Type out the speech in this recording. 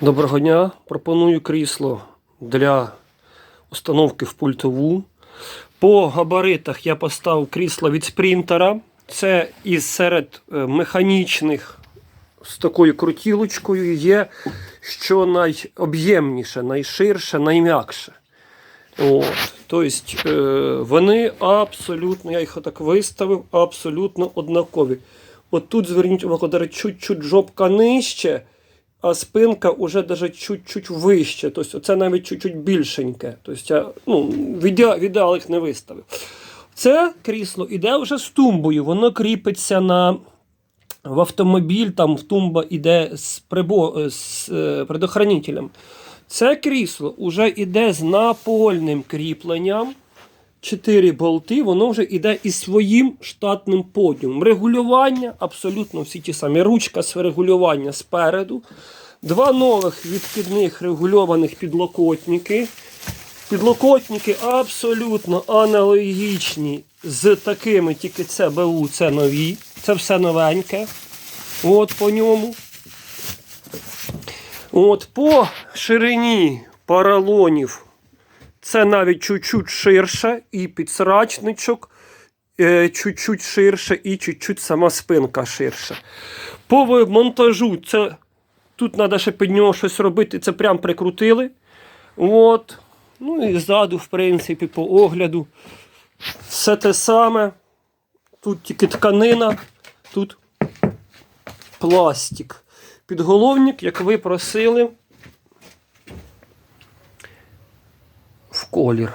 Доброго дня. Пропоную крісло для установки в пультову. По габаритах я поставив крісло від спринтера. Це із серед е, механічних з такою крутілочкою є, що найоб'ємніше, найширше, найм'якше. От. Тобто е, вони абсолютно, я їх отак виставив, абсолютно однакові. От тут зверніть увагу, чуть-чуть жопка нижче, а спинка вже даже чуть-чуть вище. Тобто це навіть чуть-чуть більшеньке. Тобто ну, в іде- в ідеал їх не виставив. Це крісло іде вже з тумбою, воно кріпиться на в автомобіль, там в тумба іде з, прибо, з е, предохранителем. Це крісло вже йде з напольним кріпленням. Чотири болти, воно вже йде із своїм штатним подіумом. Регулювання абсолютно всі ті самі. Ручка з регулювання спереду. Два нових відкидних регульованих підлокотники. Підлокотники абсолютно аналогічні з такими, тільки це БУ, це нові. Це все новеньке. От по ньому. От по ширині поролонів це навіть чуть-чуть ширше, і підсрачничок е, чуть-чуть ширше, і чуть-чуть сама спинка ширше. По монтажу це тут треба ще під нього щось робити, це прям прикрутили. От. Ну і ззаду, в принципі, по огляду. Все те саме. Тут тільки тканина, тут пластик. Підголовник, як ви просили, колір.